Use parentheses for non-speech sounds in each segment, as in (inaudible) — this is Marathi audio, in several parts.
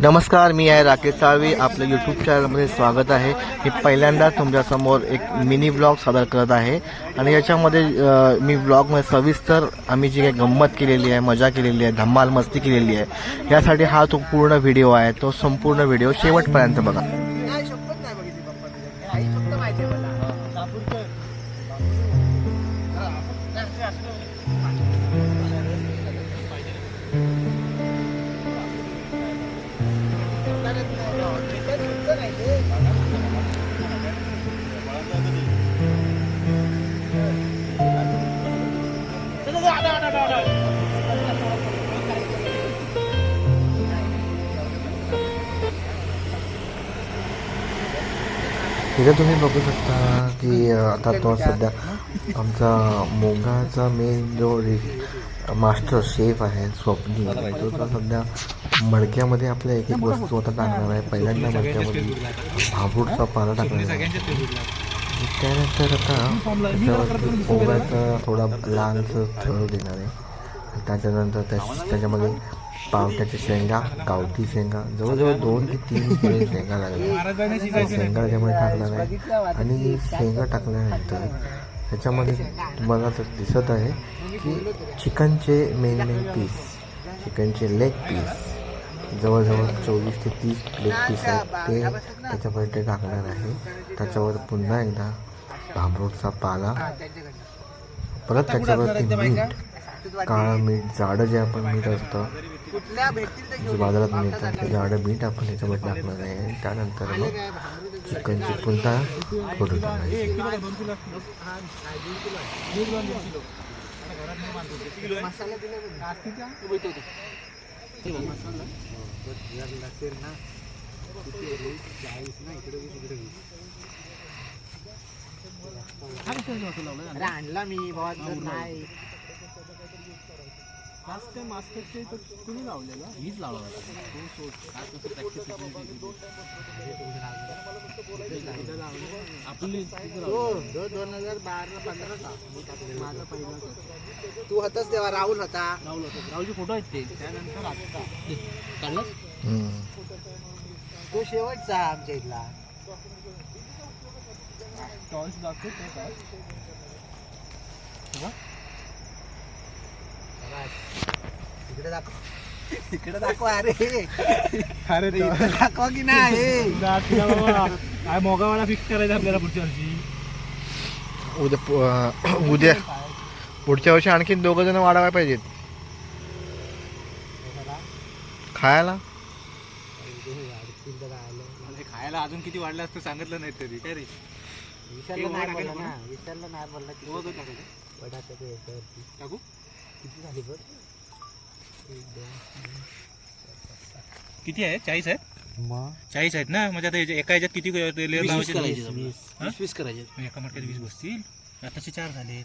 नमस्कार मी आहे राकेश साळवी. आपलं यूट्यूब चॅनलमध्ये स्वागत आहे. मी पहिल्यांदा तुमच्यासमोर एक मिनी ब्लॉग सादर करत आहे. आणि याच्यामध्ये मी ब्लॉगमध्ये सविस्तर आम्ही जी काही गंमत केलेली आहे मजा केलेली आहे धम्माल मस्ती केलेली आहे. यासाठी हा तो पूर्ण व्हिडिओ आहे. तो संपूर्ण व्हिडिओ शेवटपर्यंत बघा. इथे तुम्ही बघू शकता की आता तो सध्या आमचा मोगाचा मेन जो मास्टर शेफ आहे स्वप्नी तो तर सध्या मडक्यामध्ये आपल्या एक एक वस्तू आता टाकणार आहे. पहिल्यांदा मडक्यामध्ये भाभूडचा पाला टाकणार आहे. त्यानंतर आता त्याच्यावरती थोडा लहानसं थळ देणार आहे. त्याच्यानंतर त्या त्याच्यामध्ये पावट्याच्या शेंगा गावठी शेंगा जवळजवळ दोन ते तीन किलो शेंगा लागल्या. शेंगा त्याच्यामध्ये टाकणार आहे आणि शेंगा टाकल्यानंतर त्याच्यामध्ये तुम्हाला तर दिसत आहे की चिकनचे मेन मेन पीस चिकनचे लेग पीस जवळजवळ चोवीस ते तीस लेग पीस आहेत. ते त्याच्यामध्ये ते टाकणार आहे. त्याच्यावर पुन्हा एकदा भांबरूटचा पाला परत त्याच्यावरती मीठ काळं मीठ जाडं जे आपण मीठ असतं जे बाजारात मिळतं ते जाडं मीठ आपण त्याच्यामध्ये टाकणार आहे त्यानंतर मग चिकनची पुन्हा फोडून टाकायची मसाला दिले अरे आणला मी बाबा जर नाही हो दो- दोन हजार बारा पंधरा माझा पहिला तू होताच तेव्हा राहुल होता. राहुलचे फोटो आहेत ते. त्यानंतर आता. तो शेवटचा आमच्या इथला. टॉर्च दाखव ते काय इकडे दाखव. इकडे दाखव अरे. अरे इकडे दाखव की नाही. काय मोगावाला फिक्स करायचं आपल्याला पुढच्या वर्षी? उद्या (clears throat) उद्या. पुढच्या वर्षी आणखीन दोघं जण वाढवायला पाहिजेत. खायला? खायला अजून किती वाढलं असतं सांगितलं नाही तरी. काय रे? विशालला नाही बोलला ना? विशालला नाही बोलला. टाकू किती झाली बघ? किती आहे? चाळीस आहेत चाळीस आहेत ना? म्हणजे आता एका ह्याच्यात किती लेअर लावायचे वीस, हा? वीस वीस करायचे. मग एका मटक्यात वीस बसतील. आताचे चार झाले.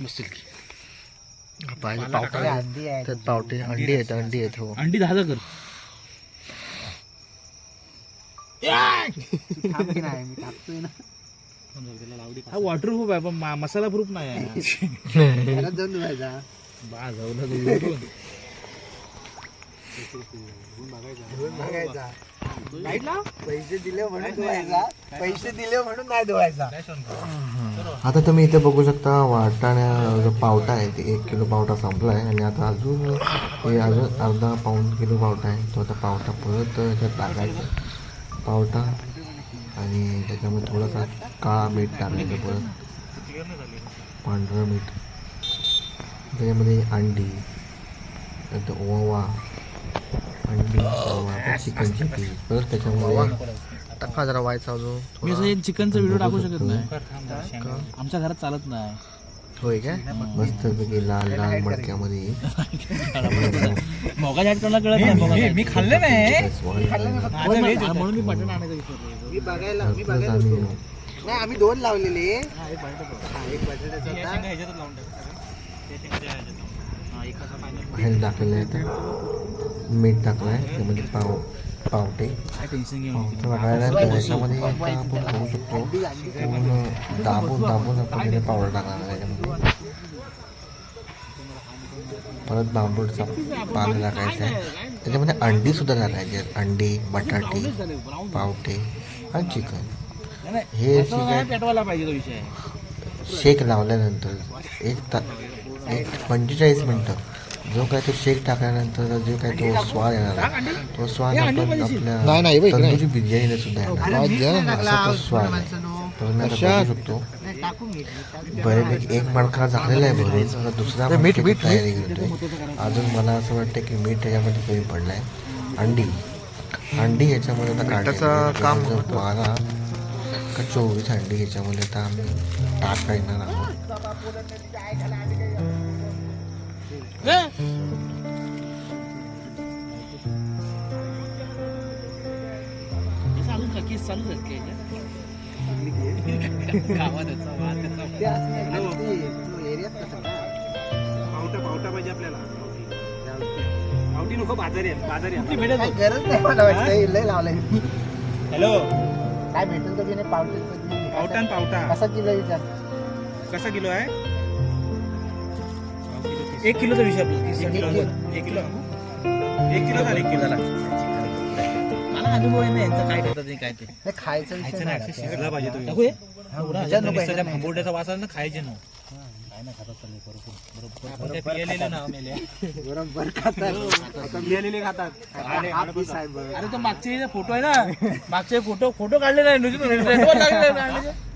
बसतील की पाहिजे पाला पावटा अंडी आहे त्यात पावटे अंडी आहेत अंडी आहेत हो. अंडी दहा कर. तू थांब की नाही मी टाकतोय ना. हा वॉटर प्रूफ आहे पण मसाला प्रूफ नाही आहे. (laughs) घरात जाऊन धुवायचा. बघायचा पैसे दिले म्हणून धुवायचा. पैसे दिले म्हणून नाही धुवायचा. आता तुम्ही इथे बघू शकता वाटाण्या जो पावटा आहे ते एक किलो पावटा संपला आहे आणि आता अजून हे अजून अर्धा पाऊण किलो पावटा आहे. तो आता पावटा परत टाकायचा. पावटा आणि त्याच्यामध्ये थोडासा काळा मीठ टाकायचं परत. पांढरं मीठ. त्याच्यामध्ये अंडी नंतर ओवा अंडी ओवा चिकनची पीस परत त्याच्यामध्ये जरा व्हायचा अजून मी असं चिकनचा व्हिडिओ टाकू शकत. नाही. का? आमच्या घरात चालत नाही. होय काय? मस्त पैकी लाल लाल मडक्यामध्ये. मोगा जाट कोणाला कळत नाही मी खाल्लं नाही. म्हणून मी मटण आणायचं विसरलो मी बघायला मी बघायला आम्ही होतो. नाही आम्ही दोन लावलेले. हा, एक होता. बाहेर टाकलेले आहेत मीठ टाकलं आहे त्यामध्ये पाव पावटे. टाकायला त्याच्यामध्ये आपण करू शकतो. पूर्ण दाबून दाबून आपण पावडर टाकणार आहे त्याच्यामध्ये. परत बांबूडचा पाणी टाकायचं आहे. त्याच्यामध्ये अंडी सुद्धा आहेत. अंडी बटाटे पावटे आणि चिकन. हे शेक लावल्यानंतर एक ता एक पंचेचाळीस मिनटं. जो काय तो शेक टाकल्यानंतर जे काय तो स्वाद येणार आहे, तो स्वाद आपण आपल्या तंदुरी बिर्याणीला सुद्धा येणार असा तो स्वाद आहे. तर मी आता बघू शकतो. बऱ्यापैकी एक मडका झालेला आहे भरून आता दुसरा मीठ मीठ तयारी करतोय. अजून मला असं वाटतं की मीठ त्याच्यामध्ये कमी पडलं आहे अंडी. अंडी याच्यामध्ये आता काढायचं काम बारा का चोवीस अंडी याच्यामध्ये आता आम्ही टाकायला आहोत. चालू की चालू (laughs) गावात ते असं नाही का? ते तो एरियाच तसा ना. पावटा पावटा पाहिजे आपल्याला. पावटी नको बाजारी आहे बाजारी काय गरज नाही मला वाटतं लय लावलंय. हॅलो. काय भेटेल तर नाही पावटे पावटा पावटा. कसा किलो विचार. कसा किलो आहे? एक किलोचा विषय आपला किलो. एक किलो. एक किलो झाला एक किलो झाला. मला अनुभव आहे ना यांचं काय करतात ते काय ते. नाही, खायचा खायचं नाही. शिजला पाहिजे तो टाकू हे? वास आला ना खायचे ना काय ना खातात चालले बरोबर ना मेले बरोबर खातात. खातात. बघ. अरे तो मागचे फोटो आहे ना मागचे फोटो फोटो लागलेलं आहे.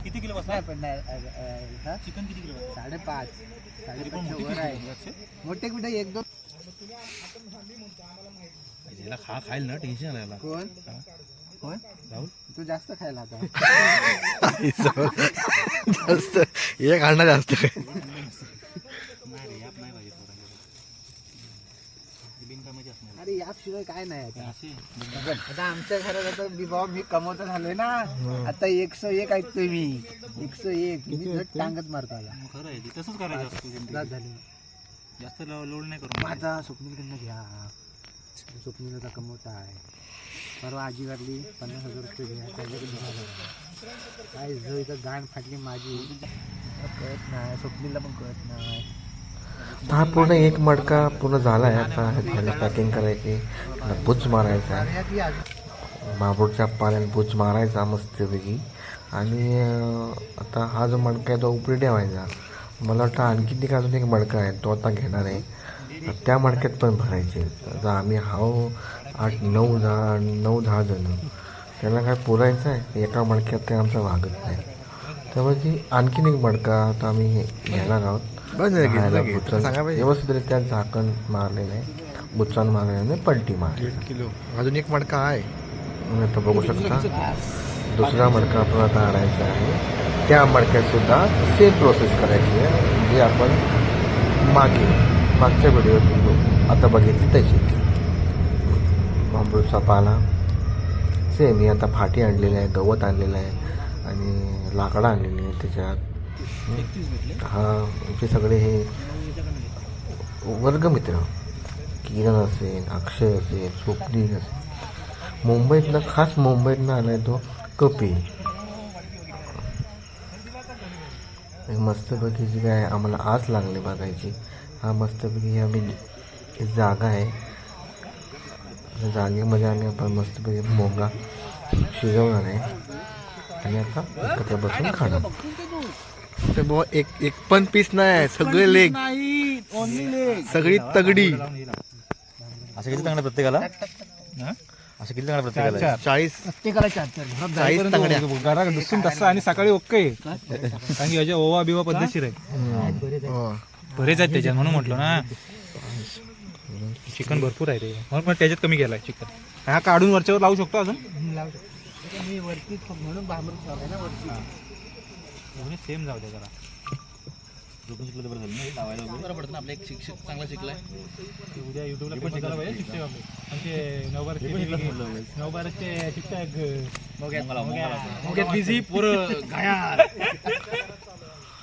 किती किलो नाही नाही, हा? चिकन किती किलो साडेपाच. आहे. मोठे कुठे? एक दोन. खा खाईल ना टेन्शन आला कोण? कोण राहुल? तू जास्त खायला आता. जास्त. एक अंडा जास्त अरे याशिवाय काय नाही आता. आमच्या घरात आता मी बाबा मी कमवतो झालोय ना. आता एकशे एक ऐकतोय मी. एकशे एक. मी झट टांगत मारतो आता. मग खरं आहे ते. तसंच करायचं झाली. जास्त लोड नाही करू माझा स्वप्नीलकडनं घ्या. स्वप्नील आता कमवता आहे परवा आजी वारली पन्नास हजार रुपये घ्या त्याच्याकडे दहा काय जो इथं गाण फाटली माझी. कळत नाही स्वप्नीला पण कळत नाही. हा पूर्ण एक मडका पूर्ण झाला आहे आता पॅकिंग करायची ह्याला बुच मारायचा. आहे पाण्यात बुच मारायचा मस्तपैकी. आणि आता हा जो मडका आहे तो उपरी ठेवायचा. मला वाटतं आणखी एक अजून एक मडका आहे तो आता घेणार आहे. त्या मडक्यात पण भरायचे. आता आम्ही हाव आठ नऊ दहा नऊ दहा जण. त्याला काय पुरायचं आहे? एका मडक्यात ते आमचं भागत नाही. त्यामुळे ती आणखीन एक मडका आता आम्ही घेणार आहोत. व्यवस्थितरित्या झाकण मारलेलं आहे. बुच्चान मारलेलं आहे पलटी मारली. किलो. अजून एक मडका आहे. आता बघू शकता. दुसरा मडका आपण आता आणायचा आहे. त्या मडक्यात सुद्धा सेम प्रोसेस करायची आहे जी आपण मागे मागच्या व्हिडिओत आता बघितली तशी बांबूचा पाला. सेम ही आता फाटी आणलेली आहे गवत आणलेलं आहे आणि लाकडं आणलेली आहे त्याच्यात. हा आमचे सगळे हे वर्गमित्र. किरण असेल अक्षय असेल स्वप्नील असेल. मुंबईतनं खास मुंबईतनं आलाय तो कपिल. एक मस्तपैकी जी काय आम्हाला आस लागली बघायची. हा मस्तपैकी ही आम्ही जागा आहे. जागेमध्ये आम्ही आपण मस्तपैकी मोगा शिजवणार आहे. आणि आता एकत्र बसून खाणार. ते बुवा एक एक पण पीस नाही आहे सगळे लेग. नाही ओनली लेग सगळी तगडी. असं किती चांगलं प्रत्येकाला? असं किती चांगलं प्रत्येकाला? चाळीस. प्रत्येकाला चाळीस तंगड्या. घरा दुसून तसं आणि सकाळी ओके. कारण की ओवा बिवा पद्धतशीर आहे. हो. बरेच आहेत त्याच्यात म्हणून म्हटलं ना. चिकन भरपूर आहे रे. म्हणून पण त्याच्यात कमी केलाय चिकन. हा काढून वरच्यावर लावू शकतो अजून? लावू शकतो. मी वरती म्हणून बांबरू ठेवलाय ना वरती. सेम जाऊ दे जरा. झोपून शिकलं तर बरं झालं ना लावायला वगैरे. बरं पडतं ना आपला एक शिक्षक चांगला शिकलाय. उद्या युट्यूबला पण शिकायला पाहिजे शिक्षक आपले शिक्षक बिझी पोरं घायाळ. (laughs)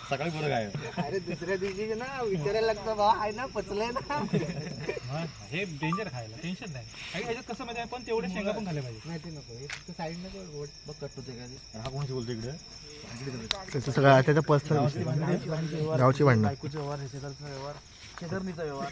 सकाळी बरं काय? अरे दुसऱ्या दिवशी ना विचारायला लागतं बा आहे ना पचलंय ना. हे डेंजर खायला टेन्शन नाही. काही ह्याच्यात कसं माहिती आहे पण तेवढे शेंगा पण खाल्ले पाहिजे. नाही ते नको. हे फक्त साईडनं ते गोड बघ कट होते का ते? हा कोणाशी बोलतो इकडे? त्याचं सगळं त्याचं पर्सनल गावची भांडणं. बायकोचे व्यवहार हे शेजारचा व्यवहार शेजारणीचा व्यवहार.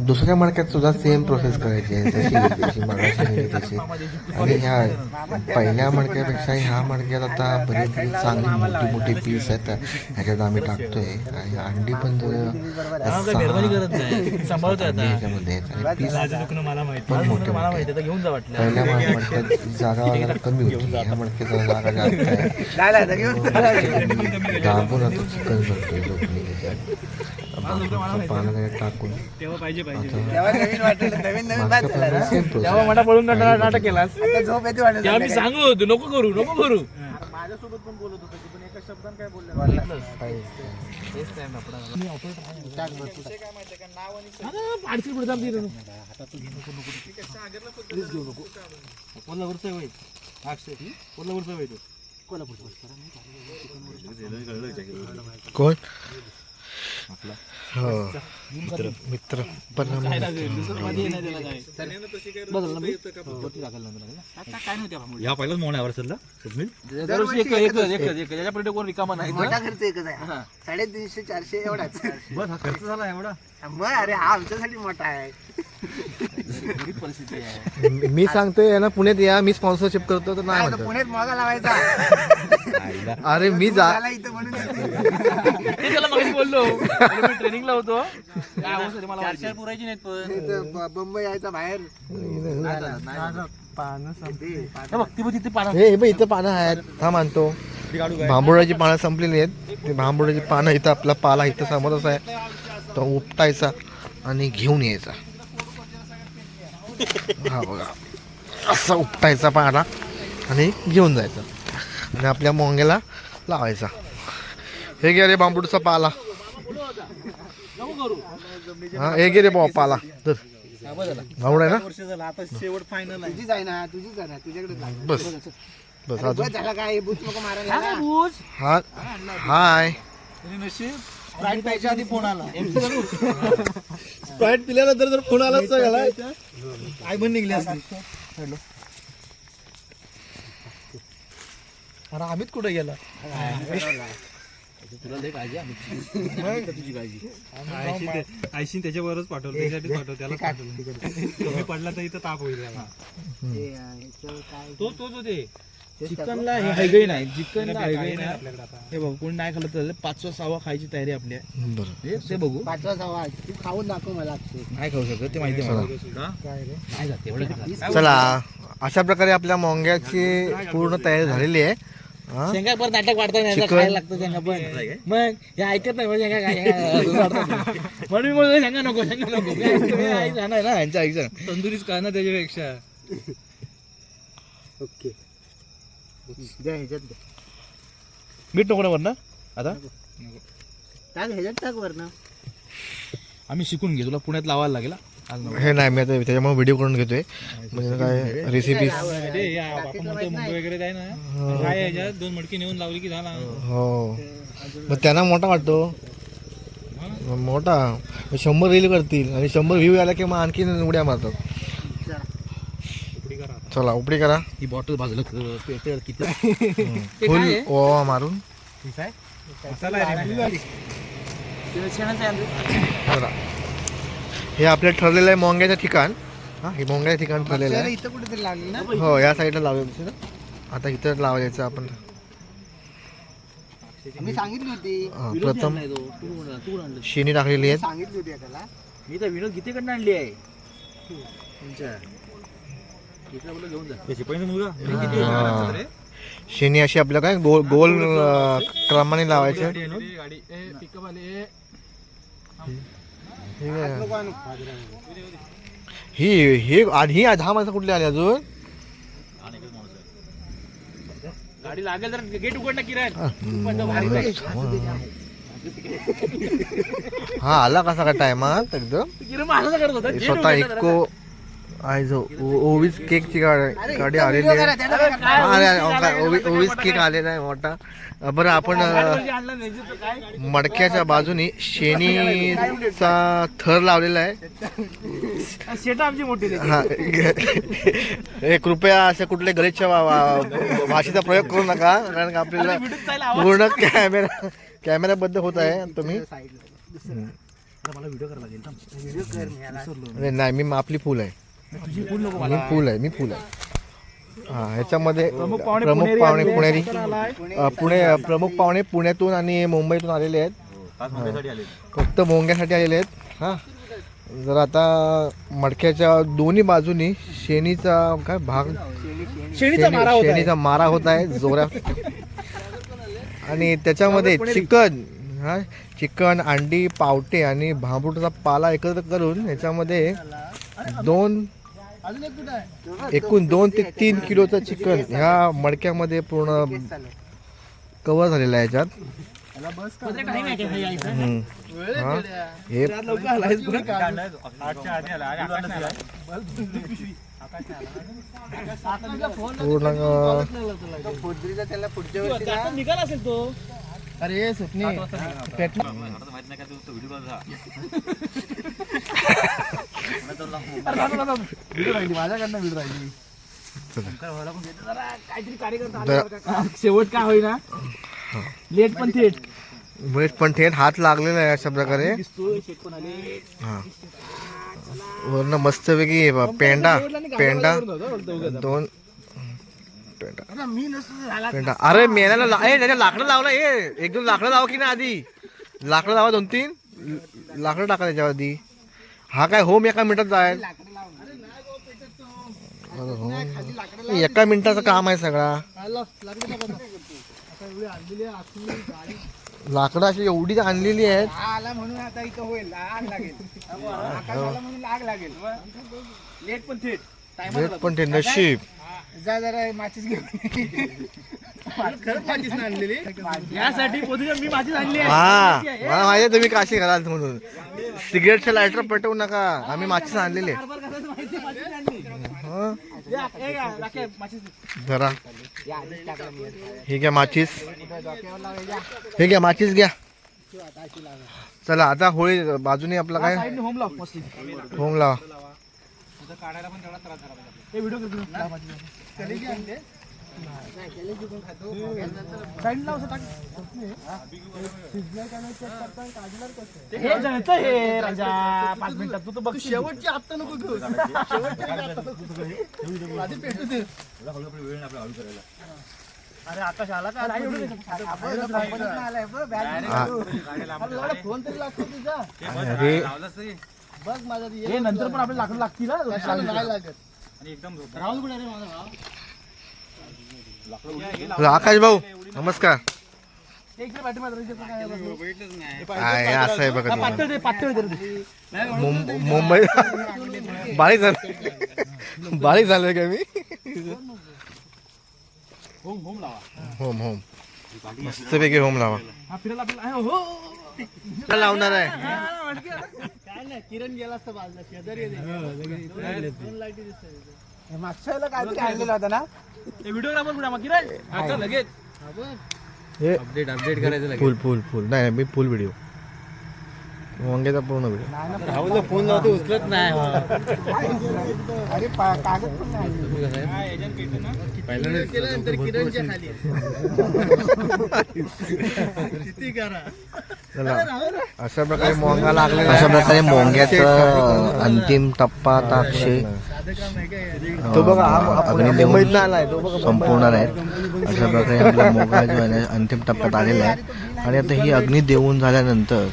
दुसऱ्या मडक्यात सुद्धा सेम प्रोसेस करायची आहे जशी जशी मगाशी तशी आणि ह्या पहिल्या मडक्यापेक्षा ह्या मडक्यात आता बरेच चांगली मोठी मोठी पीस आहेत ह्याच्यात आम्ही टाकतोय आणि अंडी पण जर मेहरबानी करत नाही सांभाळतोय अंडी आता ह्याच्यामध्ये आणि पीस पण मोठे मला मोठे माहिती आता घेऊन जा वाटलं पहिल्या मा- मडक्यात जागा वगैरे कमी होती ह्या मडक्यात जागा जास्त आहे. दाबून आता चिकन करतोय पानं टाकून तेव्हा पाहिजे पाहिजे. तेव्हा मला पळून नाटक केलास? झोप येते मी सांगू होतो नको करू नको करू. माझ्यासोबत पण बोलत होता पण एका काय बोलले? कोल्हापूरचा अक्षय कोल्हापूरचा. वय तो कोण? हो. मित्र. पण या पहिलाच मोहन आहे स्वप्नील दरवर्षी एक एकच एकच याच्यापर्यंत कोण रिकामा नाही. मोठा खर्च एकच आहे. साडेतीनशे चारशे एवढाच. बस हा खर्च झाला एवढा? मग अरे हा आमच्यासाठी मोठा आहे. गरीब परिस्थिती आहे. मी सांगतोय ना पुण्यात या मी स्पॉन्सरशिप करतो तर नाही पुण्यात मोगा लावायचा. अरे मी जा बोललो. अरे मी ट्रेनिंगला होतो. पुरायची नाहीत पण. इथं ब- बंबई यायचा बाहेर. हे इथं पानं आहेत हा मानतो भांबोळाची पानं संपलेली आहेत. ते भांबोळाची पानं इथं आपला पाला इथं समोरच आहे. तो उपटायचा आणि घेऊन यायचा. हा बघा. असा उपटायचा पाला आणि घेऊन जायचा. आणि आपल्या मोंग्याला लावायचा. हे घे रे बांबूडचा पाला. हा हे घे रे बाबा पाला. तर भांबूड आहे ना? शेवट फायनल बस. बस अजून. हा हाय. स्प्राईट प्यायच्या आधी फोन आला स्प्राईट पिल्यानंतर जर फोन आला तर याला निघले असते. निघली अरे अमित कुठे गेला? तुला लय काळजी आहे तुझी काळजी आयशीन त्याच्यावरच पाठवलं त्याच्यासाठीच पाठवलं त्याला पाठवलं. कमी पडला तर इथं ताप होईल त्याला. ते, तो तो चिकनला हे हायगई नाही चिकनला हायगई नाही. हे बघ कोणी नाही खाल्लं तर पाचवा सहावा खायची तयारी आपली आहे. बरं. हे ते बघू. पाचवा सहावा तू खाऊन दाखव मला. नाही खाऊ शकत ते माहिती मला. चला अशा प्रकारे आपल्या मोंग्याची पूर्ण तयारी झालेली आहे. हा? शेंगा परत नाटक वाढता नाही. खायला लागतं शेंगा पण. मग हे ऐकत नाही मग शेंगा काय. म्हणून मी बोलतो शेंगा नको शेंगा नको. आई जाणार (laughs) ना यांच्या आईचं तंदुरीच का ना त्याच्यापेक्षा. ओके. द्या ह्याच्यात द्या. मीठ नको ना वरनं आता? टाक ह्याच्यात टाक वरनं. आम्ही शिकून घे तुला पुण्यात लावायला लागेल हा. हे नाही मी आता त्याच्यामुळे व्हिडिओ करून घेतोय. म्हणजे काय रेसिपी की झाला? हो. मग त्यांना मोठा वाटतो. मोठा. शंभर रील करतील आणि शंभर व्ह्यू आला की मग आणखी उड्या मारतात. चला उपडी करा. ही बॉटल बाजूला फुल ओवा मारून. आहे बघा हे आपलं ठरलेलं आहे मोंग्याचं ठिकाण. हा हे मोंग्याचं ठिकाण ठरलेलं आहे. इथं कुठेतरी लागली ना हो या साईडला लावायचं ना आता इथं लावायचं आपण. मी सांगितली होती. हा, प्रथम आणलं? शेणी टाकलेली आहेत. सांगितली होती त्याला मी तर विनोद गीतेकडनं आणली आहे. तुमच्या बोललो घेऊन जा. हा. शेणी अशी आपल्या काय गोल गोल अं, क्रमाने लावायचं. हे. ही ही आणि ही दहा माणसं कुठली आली अजून? गाडी लागेल तर गेट उघड ना किरण हा. आला कसा का टायमात एकदम? स्वतः इको आज ओ- ओवीस केकची गाडी गाडी आलेली आहे. ओवीस केक आलेला आहे मोठा. बरं आपण मडक्याच्या बाजूने शेणीचा थर लावलेला आहे. हा हे कृपया अशा कुठल्या गलितच्या वा- वा- भाषेचा प्रयोग करू नका कारण का आपल्याला पूर्ण कॅमेरा कॅमेरा बद्द होत आहे. तुम्ही? हम्म. अरे नाही मी आपली फुल आहे. मी फुल आहे मी फुल आहे. हा ह्याच्यामध्ये प्रमुख पाहुणे प्रमुख पुणेरी पाहुणे आलेले पुणेरी. आहेत. अ, पुणे प्रमुख पाहुणे पुण्यातून आणि मुंबईतून आलेले आहेत. फक्त मोंग्यासाठी आलेले आहेत. हा. जर आता मडक्याच्या दोन्ही बाजूनी शेणीचा काय भाग? शेणीचा मारा होत आहे. शेणीचा मारा होत आहे जोरात. आणि त्याच्यामध्ये चिकन हा चिकन अंडी पावटे आणि भांबुटाचा पाला एकत्र करून याच्यामध्ये दोन एकूण दोन ते तीन किलोचं चिकन ह्या मडक्यामध्ये पूर्ण कव्हर झालेलं आहे याच्यात. हम्म. पूर्ण अं, पोद्रीचा त्याला पुढच्या वर्षी ना- आता निघाला असेल तो. अरे स्वप्नी. माझ्याकडनं व्हिडिओ राहिली काहीतरी कार्यकर्ता शेवट काय होईना लेट पण थेट वेट पण थेट हात लागलेला आहे अशा प्रकारे. दिसतोय शेट पण हा वरनं मस्तपैकी पेंडा पेंडा दोन पेंडा अरे मेनाला ए त्याच्या लाकडं लावला ए एक दोन लाकडं लावा की ना आधी? लाकडं लावा दोन तीन लाकडं टाका त्याच्यावर आधी हा काय होम एका मिनिटात जाईल अरे हो. एका मिनिटाचं काम आहे सगळा. लाकडं अशी एवढीच आणलेली आहेत. हा आला म्हणून आता इथं होईल आग लागेल. आग लागेल. लेट पण थेट. पण नशीब. जा जरा माचीस घेऊन. यासाठी मी माझी आणली हा मला माहिती आहे तुम्ही काशी घालाल म्हणून. सिगरेटचे लायटर पेटवू नका. आम्ही माचीस आणलेले. जरा हे? घ्या माचीस. हे घ्या माचीस घ्या. चला आता होळी बाजूने आपला काय? होम लाव होम लावा. हे व्हिडिओ करतो. लाव माझी. साईडने लाव असं टाक. हे जळतं हे राजा. पाच मिनिटात तू तर बघ शेवटची आत्ता नको घेऊ. अरे आकाश आला का? नाही. एवढं आलाय बघ, बॅग हा. फोन तरी लागतो तुझा. अरे. बघ माझा हे नंतर पण आपल्याला लाकडं लागतील ना नाही लागत. आकाश भाऊ नमस्कार. हे इकडे पाठीमागे राहायचं काय आहे बघ. काय हे असं आहे बघा हा, तुम्हाला. पातळ दे पातळ दे रे ते. मुं- मुंबई. बारीक झालं. बारीक झालं का मी? होम होम. लावा होम होम मस्तपैकी होम लावा. हा फिरायला आपल्याला आहे, हो काय लावणार आहे? काय नाही किरण गेला असता बाजूला. शेजारी मागच्या वेळेला काहीतरी आणलेला होता ना? हे व्हिडिओग्राफर कुठे मग. किरण हा, चल, लगेच. हे अपडेट करायचं फुल फुल फुल. नाही नाही, मी फुल व्हिडिओ. वांग्याचा पूर्ण व्हिडिओ. फोन लावतो उचलत नाही अरे पा- कागद पण नाही. केल्यानंतर किरणच्या खाली. किती करा? चला. अशा प्रकारे मोंगा लागले अशा प्रकारे मोंग्याचा अंतिम टप्पा आता अक्षय तो बघा संपवणार आहे अशा प्रकारे आपला मोंगा जो आहे ना अंतिम टप्प्यात आलेला आहे. आणि आता ही अग्नी देऊन झाल्यानंतर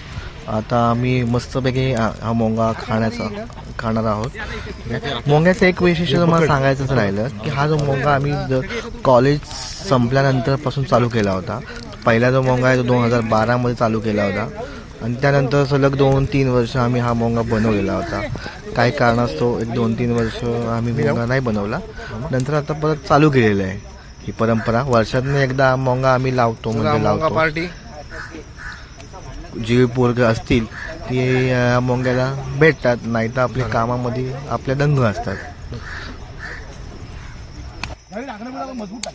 आता आम्ही मस्तपैकी हा हा मोंगा खाण्याचा खाणार आहोत. मोंग्याचं एक वैशिष्ट्य मला सांगायचंच राहिलं की हा जो मोंगा आम्ही कॉलेज संपल्यानंतरपासून चालू केला होता पहिला जो मोंगा आहे तो दोन हजार बारामध्ये चालू केला होता. आणि त्यानंतर सलग दोन तीन वर्ष आम्ही हा मोंगा बनवलेला होता. काही कारणास्तव एक दोन तीन वर्ष आम्ही मोंगा नाही बनवला. नंतर आता परत चालू केलेलं आहे ही परंपरा. वर्षातून एकदा मोंगा आम्ही लावतो म्हणजे लावतो. पार्टी? जे पोरग असतील ते या मोंग्याला भेटतात नाही तर आपल्या कामामध्ये आपल्या दंग असतात. मजबूत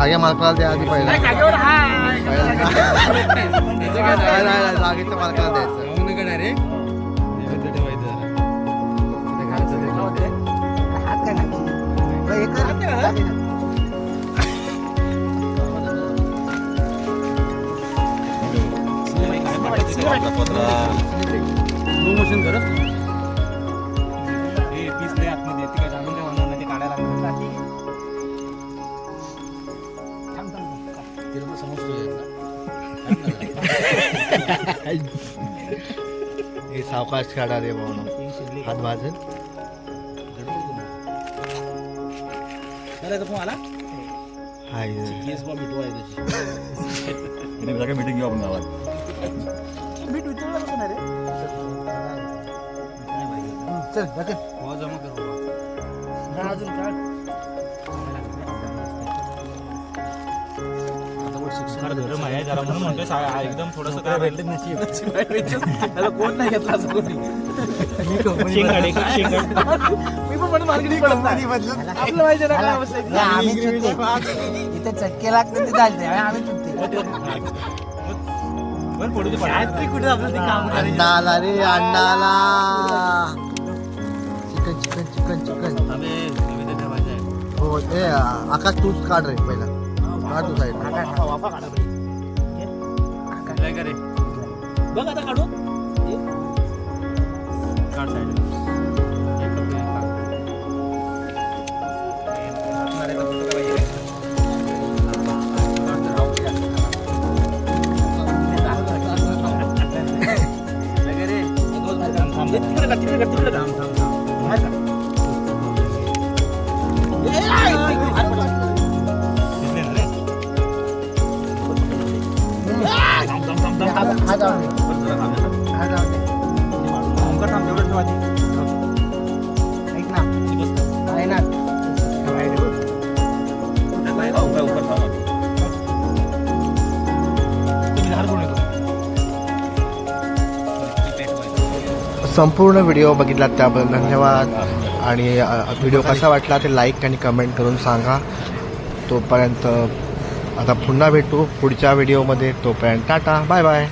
जाग्या मालकाला द्या आधी पहिला. जागेच्या मालकाला द्यायचं. जाऊ नका हे सावकाश काढा रे भाऊ. हात भाजून. करायचा फोन आला हाय. केस बा मिठू आहे त्याची. मीटिंग घेऊ आपण गावात. मीठ विचारलं कसं नाही रे. चल जाते. जमा कर बाबा. जा अजून काढ. एकदम थोडस काय भेटलं त्याला कोण नाही घेतला असं कोणी मी पण म्हणून मार्केटिंग करत नाही आपलं माहिती आहे ना काय अवस्था आहे ती. हे आम्ही चुकते. इथे चटके लागते ते चालते आम्ही चुकते आला रे आला चिकन चिकन चिकन चिकन हो ए आकाश तूच काढ रे पहिला काढ तू साईड वाफा काढा बघ आता काढून तिकडे का तिकडे का तिकडे का बाहेर काढ. ए, दे. हा दे. ऐक ना आहे ना संपूर्ण व्हिडिओ बघितला त्याबद्दल धन्यवाद आणि व्हिडिओ कसा वाटला ते लाईक आणि कमेंट करून सांगा तोपर्यंत आता पुन्हा भेटू पुढच्या व्हिडिओमध्ये तोपर्यंत टाटा बाय बाय